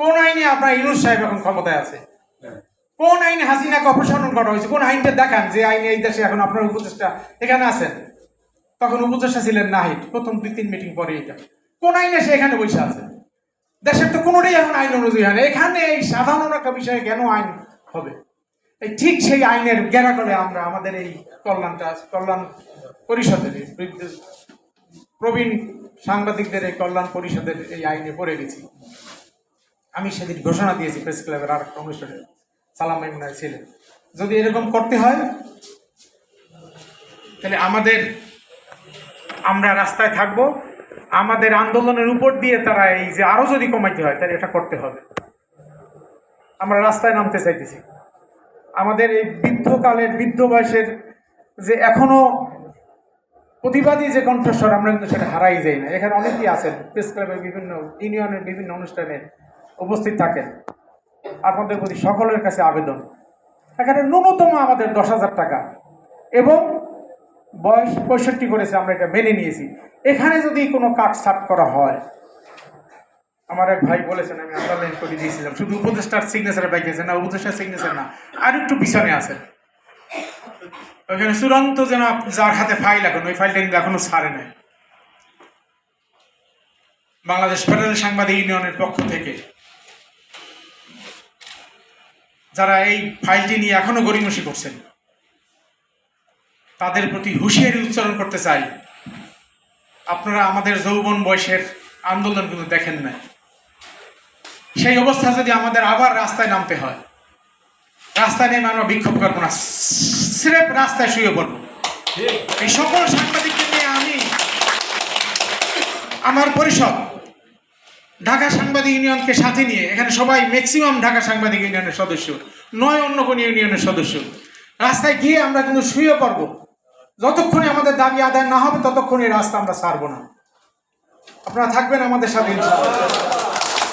কোন আইনে আপনার ইনুস সাহেব এখন ক্ষমতায় আছে? কোন আইনে হাসিনাকে অপসারণ করা হয়েছে? কোন আইনটা দেখান যে আইনে এই দেশে এখন আপনার উপদেষ্টা এখানে আছেন? তখন উপদেষ্টা ছিলেন নাহিদ। প্রথম দুই তিন মিটিং পরে এটা। কোন আইনে সে এখানে বসে আছে? দেশের তো কোনোটাই এখন আইন অনুযায়ী হয় না। এখানে এই সাধারণ একটা বিষয়ে কেন আইন হবে? এই ঠিক সেই আইনের গেরা করে আমরা আমাদের এই কল্যাণটা কল্যাণ পরিষদের প্রবীণ সাংবাদিকদের এই কল্যাণ পরিষদের এই আইনে পড়ে গেছি। আমি সেদিন ঘোষণা দিয়েছি প্রেস ক্লাবের আর একটা অনুষ্ঠানে, সালাম মাইমুনায় ছিলেন। যদি এরকম করতে হয়, তাহলে আমাদের, আমরা রাস্তায় থাকব, আমাদের আন্দোলনের উপর দিয়ে তারা এই যে আরও যদি কমাইতে হয়, তাহলে এটা করতে হবে। আমরা রাস্তায় নামতে চাইতেছি। আমাদের এই বৃদ্ধকালের, বৃদ্ধ বয়সের যে এখনও প্রতিবাদী যে কণ্ঠস্বর, আমরা কিন্তু সেটা হারাই যাই না। এখানে অনেকেই আছেন, প্রেস ক্লাবের বিভিন্ন, ইউনিয়নের বিভিন্ন অনুষ্ঠানে উপস্থিত থাকেন। আপনাদের প্রতি সকলের কাছে আবেদন। এখানে ন্যূনতম আমাদের দশ হাজার টাকা এবং বয়স পঁয়ষট্টি করেছে, আমরা এটা মেনে নিয়েছি। এখানে যদি কোনো কাট সাট করা হয়, আমার এক ভাই বলেছেন, আমি আন্ডারলাইন করে দিয়েছিলাম, শুধু উপদেষ্টার সিগনেচার পাইতেছে না, উপদেষ্টার সিগনেচার না, আর একটু পিছনে আছে। ওইখানে চূড়ান্ত যেন যার হাতে ফাইল এখন ওই ফাইলটা কিন্তু এখনও ছাড়ে নাই। বাংলাদেশ ফেডারেল সাংবাদিক ইউনিয়নের পক্ষ থেকে যারা এই ফাইলটি নিয়ে এখনও গরিমসি করছেন, তাদের প্রতি হুঁশিয়ারি উচ্চারণ করতে চাই। আপনারা আমাদের যৌবন বয়সের আন্দোলন কিন্তু দেখেন নাই। সেই অবস্থা যদি আমাদের আবার রাস্তায় নামতে হয়, রাস্তায় নেমে আমরা বিক্ষোভ করব না, স্রেফ রাস্তায় শুয়ে পড়ব। এই সকল সাংবাদিককে নিয়ে আমি, আমার পরিষদ ঢাকা সাংবাদিক ইউনিয়নকে সাথে নিয়ে, এখানে সবাই ম্যাক্সিমাম ঢাকা সাংবাদিক ইউনিয়নের সদস্য। নয় অন্য কোনো ইউনিয়নের সদস্য। রাস্তায় গিয়ে আমরা কিন্তু শুয়ে পড়ব। যতক্ষণে আমাদের দাবি আদায় না হবে, ততক্ষণে রাস্তা আমরা ছাড়বো না। আপনারা থাকবেন আমাদের সাথে।